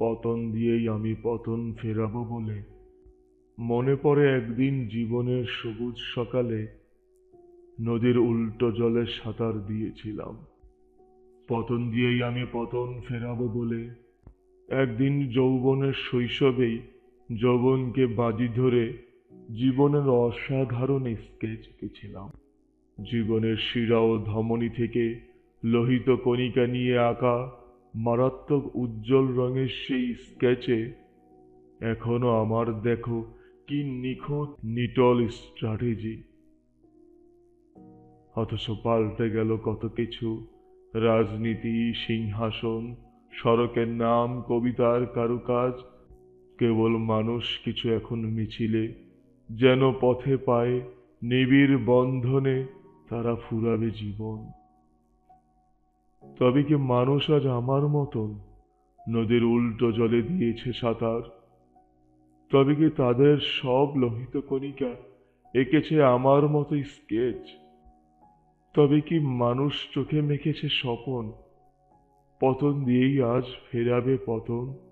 পতন দিয়েই আমি পতন ফেরাবো বলে। মনে পড়ে একদিন জীবনের সবুজ সকালে নদীর উল্টো জলে সাঁতার দিয়েছিলাম। পতন দিয়েই আমি পতন ফেরাবো বলে। একদিন যৌবনের শৈশবেই যৌবনকে বাজি ধরে জীবনের অসাধারণ স্কেচ এঁকেছিলাম। জীবনের শিরা ও ধমনী থেকে লোহিত কণিকা নিয়ে আঁকা মারাত্মক উজ্জ্বল রঙের সেই স্কেচে এখনও আমার দেখো কি নিখুঁত, নিটল স্ট্র্যাটেজি। অথচ পাল্টে গেল কত কিছু। রাজনীতি, সিংহাসন, সড়কের নাম, কবিতার কারুকাজ। কেবল মানুষ কিছু এখন মিছিলে, যেন পথে পায় নিবিড় বন্ধনে তারা ফুরাবে জীবন। তবে কি মানুষ আজ আমার মতন নদীর উল্টো জলে দিয়েছে সাঁতার? তবে কি তাদের সব লোহিত কণিকা এঁকেছে আমার মতো স্কেচ? তবে কি মানুষ চোখে মেখেছে স্বপন? পতন দিয়েই আজ ফেরাবে পতন?